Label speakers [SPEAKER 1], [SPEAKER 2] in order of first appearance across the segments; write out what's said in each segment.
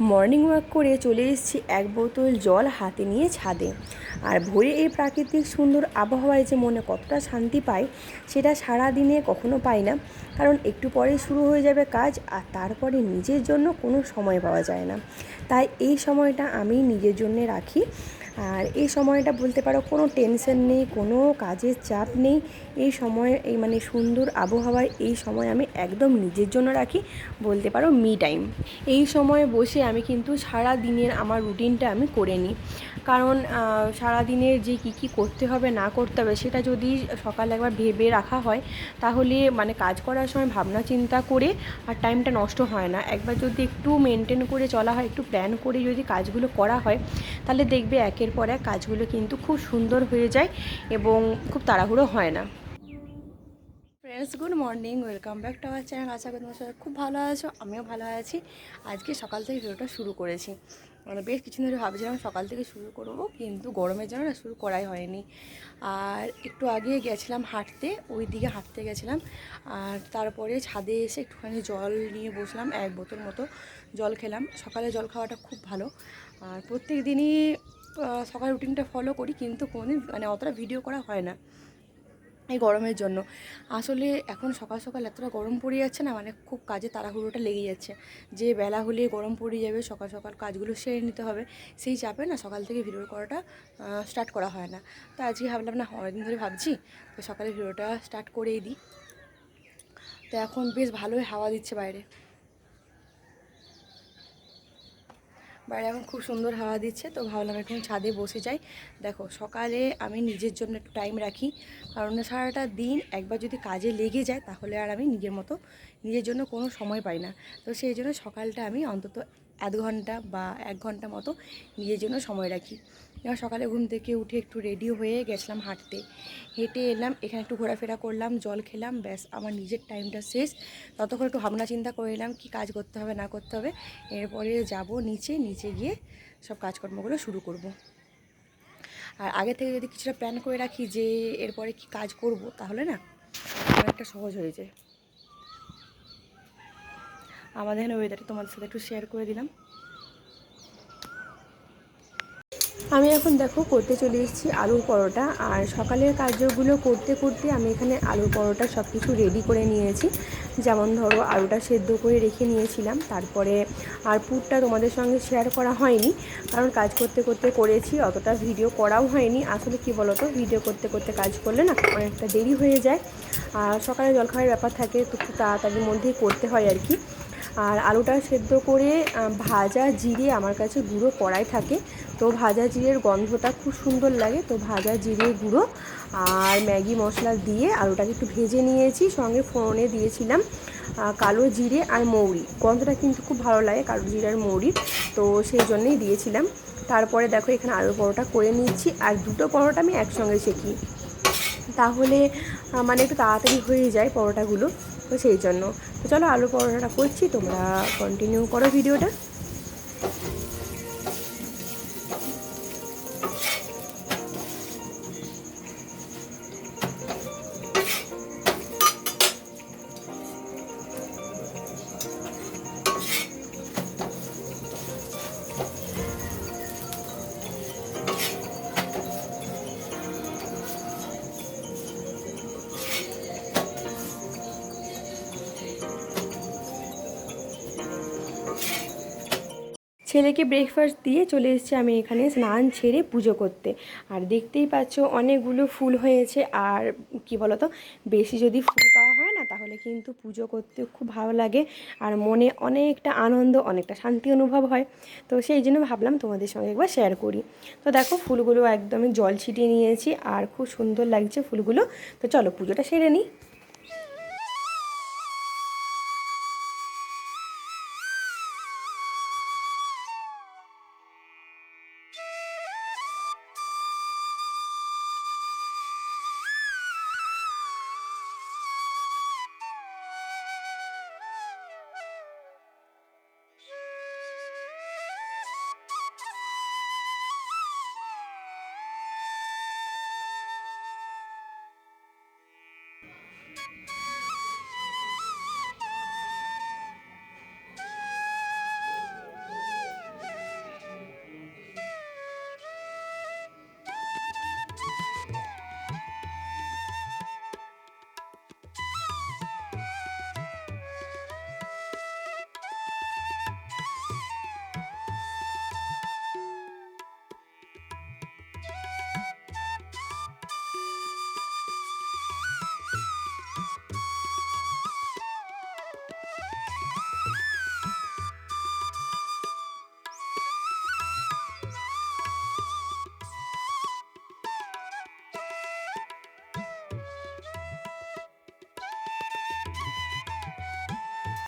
[SPEAKER 1] Morning walk করে চলে এসেছি এক বোতল জল হাতে নিয়ে ছাদে। আর ভোরে এই প্রাকৃতিক সুন্দর আবহাওয়ায় যে মনে কতটা শান্তি পায় সেটা সারা দিনে কখনো পাই না। কারণ একটু পরেই শুরু হয়ে যাবে কাজ, আর তারপরে নিজের জন্য কোনো সময় পাওয়া যায় না। তাই এই সময়টা আমি নিজের জন্যে রাখি। আর এই সময়টা বলতে পারো কোনো টেনশন নেই, কোনো কাজের চাপ নেই। এই সময়, এই মানে সুন্দর আবহাওয়ায় এই সময় আমি একদম নিজের জন্য রাখি, বলতে পারো মি টাইম এই সময় বসে আমি কিন্তু সারা দিনের আমার রুটিনটা আমি করে নিই। কারণ সারা দিনের যে কী কী করতে হবে, না করতে হবে, সেটা যদি সকালে একবার ভেবে রাখা হয়, তাহলে মানে কাজ করার সময় ভাবনা চিন্তা করে আর টাইমটা নষ্ট হয় না। একবার যদি একটু মেনটেন করে চলা হয়, একটু প্ল্যান করে যদি কাজগুলো করা হয়, তাহলে দেখবে একের পর এক কাজগুলো কিন্তু খুব সুন্দর হয়ে যায় এবং খুব তাড়াহুড়ো হয় না। Friends good morning welcome back to our channel আশা করি তোমার খুব ভালো আছো, আমিও ভালো আছি। আজকে সকাল থেকে ভিডিওটা শুরু করেছি। মানে বেশ কিছুদিন ধরে ভাবছিলাম সকাল থেকে শুরু করব, কিন্তু গরমের জন্য না শুরু করাই হয়নি। আর একটু আগে গেছিলাম হাঁটতে ওই দিকে হাঁটতে গেছিলাম। আর তারপরে ছাদে এসে একটুখানি জল নিয়ে বসলাম, এক বোতল মতো জল খেলাম। সকালে জল খাওয়াটা খুব ভালো। আর প্রত্যেক দিনই সকাল রুটিনটা ফলো করি, কিন্তু কোনোদিন মানে অতটা ভিডিও করা হয় না এই গরমের জন্য। আসলে এখন সকাল সকাল এতটা গরম পড়ে যাচ্ছে না মানে খুব কাজে তাড়াহুড়োটা লেগে যাচ্ছে। যে বেলা হলে গরম পড়ে যাবে, সকাল সকাল কাজগুলো সেরে নিতে হবে, সেই চাপে না সকাল থেকে ভিডিও করাটা স্টার্ট করা হয় না। তো আজকে ভাবলাম, না অনেকদিন ধরে ভাবছি, তো সকালে ভিডিওটা স্টার্ট করেই দিই। তো এখন বেশ ভালোই হাওয়া দিচ্ছে বাইরে। বাইরে এখন খুব সুন্দর হাওয়া দিচ্ছে, তো ভাবলাম এখন ছাদে বসে যাই। দেখো, সকালে আমি নিজের জন্য একটু টাইম রাখি, কারণ সারাটা দিন একবার যদি কাজে লেগে যায়, তাহলে আর আমি নিজের মতো নিজের জন্য কোনো সময় পাই না। তো সেই জন্য সকালটা আমি অন্তত আধ ঘণ্টা বা এক ঘণ্টা মতো নিজের জন্য সময় রাখি। এবার সকালে ঘুম থেকে উঠে একটু রেডি হয়ে গেছিলাম হাঁটতে। হেঁটে এলাম, এখানে একটু ঘোরাফেরা করলাম, জল খেলাম, ব্যাস, আমার নিজের টাইমটা শেষ। ততক্ষণ একটু ভাবনা চিন্তা করে এলাম, কী কাজ করতে হবে, না করতে হবে। এরপরে যাব নিচে নিচে গিয়ে সব কাজকর্মগুলো শুরু করব। আর আগে থেকে যদি কিছুটা প্ল্যান করে রাখি যে, এরপরে কি কাজ করব, তাহলে না অনেকটা সহজ হয়ে যায়। আমাদের এখানে ওয়েদারটা তোমাদের সাথে একটু শেয়ার করে দিলাম। আমি এখন দেখো করতে চলে এসেছি আলুর পরোটা, আর সকালের কার্যগুলো করতে করতে আমি এখানে আলুর পরোটা সব কিছু রেডি করে নিয়েছি। যেমন ধরো আলুটা সেদ্ধ করে রেখে নিয়েছিলাম, তারপরে আর পুরটা তোমাদের সঙ্গে শেয়ার করা হয়নি, কারণ কাজ করতে করতে করেছি, অতটা ভিডিও করাও হয়নি। আসলে কি বলতো ভিডিও করতে করতে কাজ করলে না অনেকটা দেরি হয়ে যায়। আর সকালে জলখাবারের ব্যাপার থাকে তো তাড়াতাড়ির মধ্যেই করতে হয় আর কি। আর আলুটা সেদ্ধ করে ভাজা জিরে আমার কাছে গুঁড়ো কড়াই থাকে। তো ভাজা জিরের গন্ধটা খুব সুন্দর লাগে। তো ভাজা জিরে গুঁড়ো আর ম্যাগি মশলা দিয়ে আলুটাকে একটু ভেজে নিয়েছি, সঙ্গে ফোড়নে দিয়েছিলাম কালো জিরে আর মৌরি। গন্ধটা কিন্তু খুব ভালো লাগে কালো জিরে আর মৌরি। তো সেই জন্যেই দিয়েছিলাম। তারপরে দেখো এখানে আলু পরোটা করে নিচ্ছি আর দুটো পরোটা আমি একসঙ্গে শেখি। তাহলে মানে একটু তাড়াতাড়ি হয়ে যায় পরোটাগুলো। তো সেই জন্য। তো চলো আলু পরোটাটা করছি তোমরা কন্টিনিউ করো ভিডিওটা ছেলেকে ব্রেকফাস্ট দিয়ে চলে এসেছি আমি এখানে স্নান ছেড়ে পুজো করতে। আর দেখতেই পাচ্ছ অনেকগুলো ফুল হয়েছে। আর কি বলতো, বেশি যদি ফুল পাওয়া হয় না, তাহলে কিন্তু পুজো করতে খুব ভালো লাগে। আর মনে অনেকটা আনন্দ, অনেকটা শান্তি অনুভব হয়। তো সেই জন্য ভাবলাম তোমাদের সঙ্গে একবার শেয়ার করি। তো দেখো ফুলগুলো একদমই জল ছিটিয়ে নিয়েছি, আর খুব সুন্দর লাগছে ফুলগুলো। তো চলো পুজোটা সেরে নিই।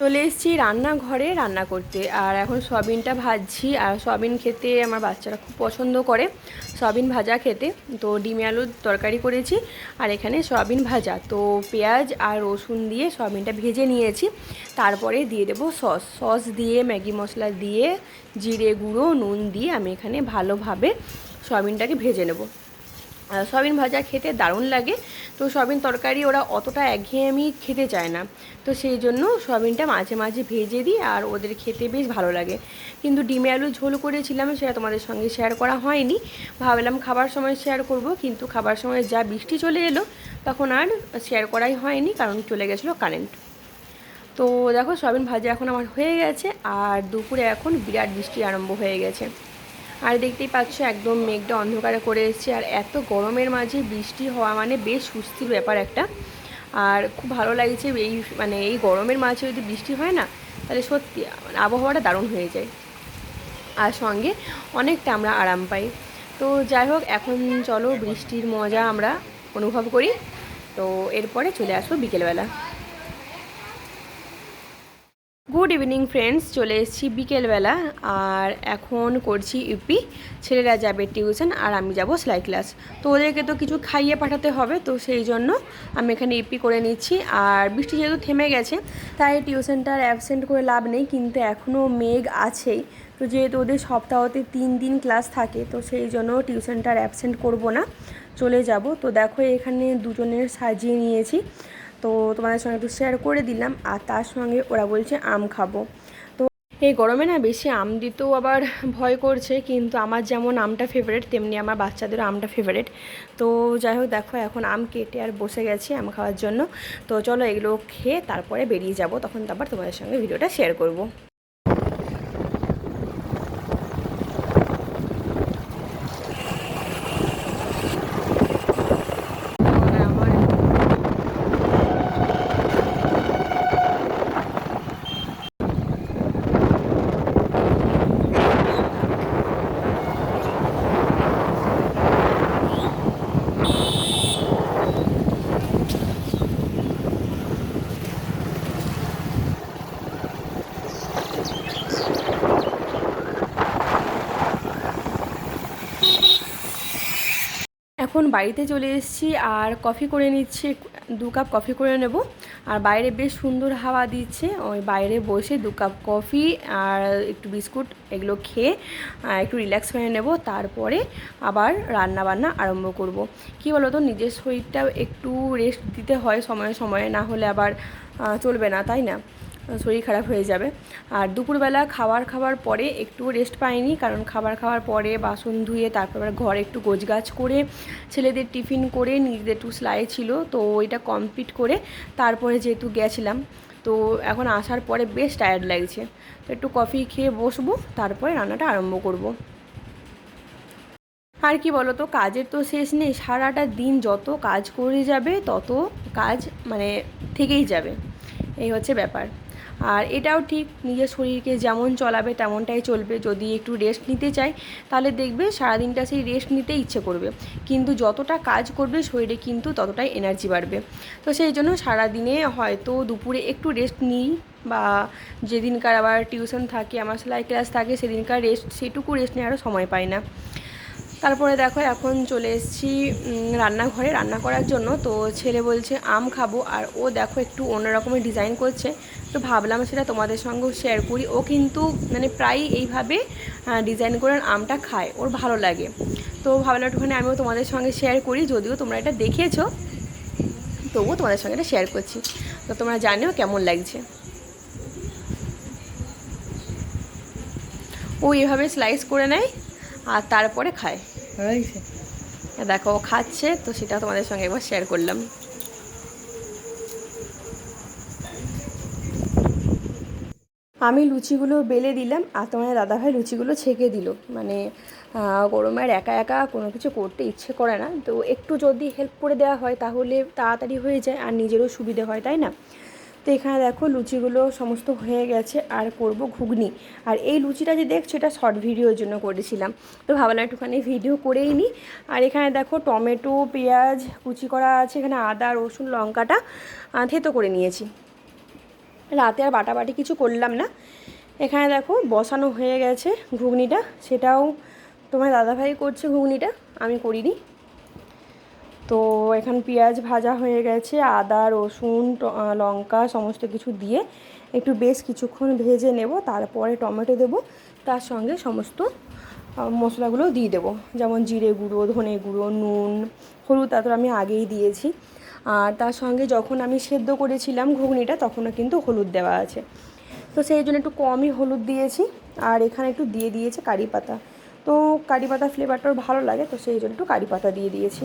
[SPEAKER 1] চলে এসেছি রান্নাঘরে রান্না করতে। আর এখন সয়াবিনটা ভাজছি। আর সয়াবিন খেতে আমার বাচ্চারা খুব পছন্দ করে সয়াবিন ভাজা খেতে। তো ডিমে আলুর তরকারি করেছি। আর এখানে সয়াবিন ভাজা। তো পেঁয়াজ আর রসুন দিয়ে সয়াবিনটা ভেজে নিয়েছি। তারপরে দিয়ে দেবো সস। সস দিয়ে, ম্যাগি মশলা দিয়ে, জিরে গুঁড়ো, নুন দিয়ে আমি এখানে ভালোভাবে সয়াবিনটাকে ভেজে নেব। সয়াবিন ভাজা খেতে দারুণ লাগে। তো সয়াবিন তরকারি ওরা অতটা একঘেয়েমি খেতে চায় না। তো সেই জন্য সয়াবিনটা মাঝে মাঝে ভেজে দিই আর ওদের খেতে বেশ ভালো লাগে। কিন্তু ডিমে আলু ঝোল করেছিলাম, সেটা তোমাদের সঙ্গে শেয়ার করা হয়নি। ভাবলাম খাবার সময় শেয়ার করব, কিন্তু খাবার সময় যা বৃষ্টি চলে এলো, তখন আর শেয়ার করাই হয়নি, কারণ চলে গেছিল কারেন্ট তো দেখো, সয়াবিন ভাজা এখন আমার হয়ে গেছে, আর দুপুরে এখন বিরাট বৃষ্টি আরম্ভ হয়ে গেছে। আর দেখতেই পাচ্ছ, একদম মেঘটা অন্ধকারে করে এসছে, আর এত গরমের মাঝে বৃষ্টি হওয়া মানে বেশ সুস্থির ব্যাপার একটা। আর খুব ভালো লাগছে এই মানে এই গরমের মাঝে যদি বৃষ্টি হয় না, তাহলে সত্যি মানে আবহাওয়াটা দারুণ হয়ে যায়। আর সঙ্গে অনেকটা আমরা আরাম পাই। তো যাই হোক, এখন চলো বৃষ্টির মজা আমরা অনুভব করি। তো এরপরে চলে আসব বিকেলবেলা। গুড ইভিনিং ফ্রেন্ডস চলে এসেছি বিকেলবেলা আর এখন করছি ইউপি। ছেলেরা যাবে টিউশন আর আমি যাব সেলাই ক্লাস। তো ওদেরকে তো কিছু খাইয়ে পাঠাতে হবে, তো সেই জন্য আমি এখানে ইউপি করে নিচ্ছি। আর বৃষ্টি যেহেতু থেমে গেছে, তাই টিউশনটার অ্যাবসেন্ট করে লাভ নেই, কিন্তু এখনও মেঘ আছেই। তো যেহেতু ওদের সপ্তাহতে তিন দিন ক্লাস থাকে, তো সেই জন্য টিউশনটার অ্যাবসেন্ট করব না, চলে যাব। তো দেখো এখানে দুজনের সাজিয়ে নিয়েছি। তো তোমাদের সঙ্গে একটু শেয়ার করে দিলাম আর তার সঙ্গে ওরা বলছে আম খাব। তো এই গরমে না বেশি আম দিতেও আবার ভয় করছে, কিন্তু আমার যেমন আমটা ফেভারেট তেমনি আমার বাচ্চাদেরও আমটা ফেভারেট তো যাই হোক, দেখো এখন আম কেটে আর বসে গেছি আম খাওয়ার জন্য। তো চলো এগুলো খেয়ে তারপরে বেরিয়ে যাব, তখন তারপর তোমাদের সঙ্গে ভিডিওটা শেয়ার করব। এখন বাড়িতে চলে এসেছি আর কফি করে নিচ্ছি, দু কাপ কফি করে নেব। আর বাইরে বেশ সুন্দর হাওয়া দিচ্ছে, ওই বাইরে বসে দু কাপ কফি আর একটু বিস্কুট এগুলো খেয়ে একটু রিল্যাক্স হয়ে নেব, তারপরে আবার রান্না বান্না আরম্ভ করব। কি বলো তো নিজের শরীরটাও একটু রেস্ট দিতে হয় সময়ে সময়ে, না হলে আবার চলবে না, তাই না? শরীর খারাপ হয়ে যাবে। আর দুপুরবেলা খাবার খাওয়ার পরে একটু রেস্ট পাইনি, কারণ খাবার খাওয়ার পরে বাসন ধুয়ে তারপর আবার ঘর একটু গোছগাছ করে, ছেলেদের টিফিন করে, নিজেদের একটু সেলাই ছিল, তো ওইটা কমপ্লিট করে তারপরে যেহেতু গেছিলাম, তো এখন আসার পরে বেশ টায়ার্ড লাগছে। তো একটু কফি খেয়ে বসবো, তারপরে রান্নাটা আরম্ভ করব। আর কি বলো তো কাজের তো শেষ নেই, সারাটা দিন যত কাজ করে যাবে, তত কাজ মানে থেকেই যাবে। এই হচ্ছে ব্যাপার। আর এটাও ঠিক, নিজের শরীরকে যেমন চলাবে তেমনটাই চলবে। যদি একটু রেস্ট নিতে চাই, তাহলে দেখবে সারাদিনটা সেই রেস্ট নিতে ইচ্ছে করবে। কিন্তু যতটা কাজ করবে, শরীরে কিন্তু ততটাই এনার্জি বাড়বে। তো সেই জন্য সারাদিনে হয়তো দুপুরে একটু রেস্ট নিই বা যেদিনকার আবার টিউশন থাকে, আমার সেলাই ক্লাস থাকে, সেদিনকার রেস্ট সেটুকু রেস্ট নেওয়ারও সময় পাই না। তারপরে দেখো এখন চলে এসেছি রান্নাঘরে রান্না করার জন্য। তো ছেলে বলছে, আম খাব। আর ও দেখো একটু অন্যরকমের ডিজাইন করছে। তো ভাবলাম সেটা তোমাদের সঙ্গেও শেয়ার করি। ও কিন্তু মানে প্রায় এইভাবে ডিজাইন করে আমটা খায়। ওর ভালো লাগে। তো ভাবলাম একটুখানি আমিও তোমাদের সঙ্গে শেয়ার করি। যদিও তোমরা এটা দেখেছ, তবুও তোমাদের সঙ্গে এটা শেয়ার করছি। তো তোমরা জানিও কেমন লাগছে। ও এভাবে স্লাইস করে নেয় আর তারপরে খায়। দেখো, ও খাচ্ছে, তো সেটা তোমাদের সঙ্গে একবার শেয়ার করলাম। আমি লুচিগুলো বেলে দিলাম, আর তোমার দাদাভাই লুচিগুলো ছেঁকে দিল। মানে গরমের একা একা কোনো কিছু করতে ইচ্ছে করে না। তো একটু যদি হেল্প করে দেওয়া হয়, তাহলে তাড়াতাড়ি হয়ে যায়, আর নিজেরও সুবিধে হয়, তাই না? তো এখানে দেখো লুচিগুলো সমস্ত হয়ে গেছে, আর করব ঘুগনি। আর এই লুচিটা যে দেখছ, এটা শর্ট ভিডিওর জন্য করেছিলাম। তো ভাবলাম একটুখানি ভিডিও করেই নিই আর এখানে দেখো টমেটো, পেঁয়াজ, কুচি করা আছে, এখানে আদা, রসুন, লঙ্কাটা থেতো করে নিয়েছি। রাতে আর বাটাবাটি কিছু করলাম না। এখানে দেখো বসানো হয়ে গেছে ঘুগনিটা। সেটাও তোমার দাদাভাই করছে ঘুগনিটা, আমি করিনি। তো এখন পেঁয়াজ ভাজা হয়ে গেছে, আদা, রসুন লঙ্কা সমস্ত কিছু দিয়ে একটু বেশ কিছুক্ষণ ভেজে নেব, তারপরে টমেটো দেব, তার সঙ্গে সমস্ত মশলাগুলো দিয়ে দেবো। যেমন জিরে গুঁড়ো, ধনে গুঁড়ো, নুন, হলুদ, তা তো আমি আগেই দিয়েছি। আর তার সঙ্গে যখন আমি সেদ্ধ করেছিলাম ঘুগনিটা, তখনও কিন্তু হলুদ দেওয়া আছে। তো সেই জন্য একটু কমই হলুদ দিয়েছি, আর এখানে একটু দিয়ে দিয়েছে কারি পাতা। তো কারি পাতা ফ্লেভারটাও ভালো লাগে, তো সেই জন্য একটু কারি পাতা দিয়ে দিয়েছি।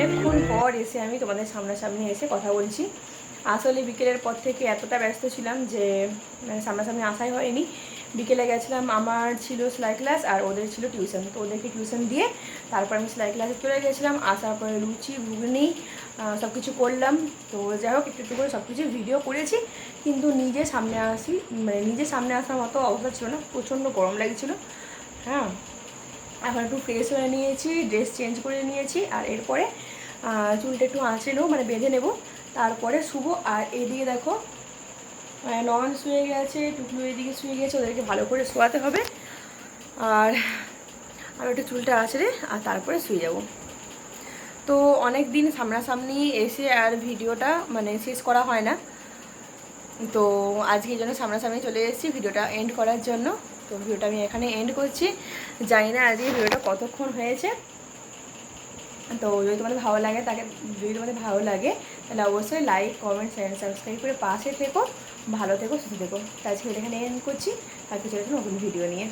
[SPEAKER 1] অনেকক্ষণ পর এসে আমি তোমাদের সামনাসামনি এসে কথা বলছি। আসলে বিকেলের পর থেকে এতটা ব্যস্ত ছিলাম যে মানে সামনাসামনি আসাই হয়নি। বিকেলে গেছিলাম, আমার ছিল সেলাই ক্লাস আর ওদের ছিল টিউশন। তো ওদেরকে টিউশন দিয়ে তারপর আমি সেলাই ক্লাসে চলে গেছিলাম। আসার পরে লুচি ঘুগনি সব কিছু করলাম। তো যাই হোক, একটু একটু করে সব কিছু ভিডিও করেছি। কিন্তু নিজে সামনে আসি মানে নিজে সামনে আসার মতো অবস্থা ছিল না। প্রচণ্ড গরম লাগছিল। হ্যাঁ এখন একটু ফ্রেশ হয়ে নিয়েছি ড্রেস চেঞ্জ করে নিয়েছি। আর এরপরে চুলটা একটু আঁচড়ে নেব মানে বেঁধে নেব। তারপরে শুভ আর এদিকে দেখো নন শুয়ে গেছে, টুকলু এদিকে শুয়ে গেছে, ওদেরকে ভালো করে শোয়াতে হবে। আর আর একটু চুলটা আঁচড়ে, আর তারপরে শুয়ে যাব। তো অনেক দিন সামনাসামনি এসে আর ভিডিওটা মানে শেষ করা হয় না। তো আজকে জন্য সামনাসামনি চলে এসেছি ভিডিওটা এন্ড করার জন্য। তো ভিডিওটা আমি এখানে এন্ড করছি। জানি না আজকে ভিডিওটা কতক্ষণ হয়েছে। তো যদি তোমাদের ভালো লাগে, তাকে যদি তোমাদের ভালো লাগে, তাহলে অবশ্যই লাইক কমেন্ট চ্যানেল সাবস্ক্রাইব করে পাশে থেকো। ভালো থেকো, সুস্থ থেকো। তাই ছেলে এখানে এন্ড করছি। আর কিছু নতুন ভিডিও নিয়ে।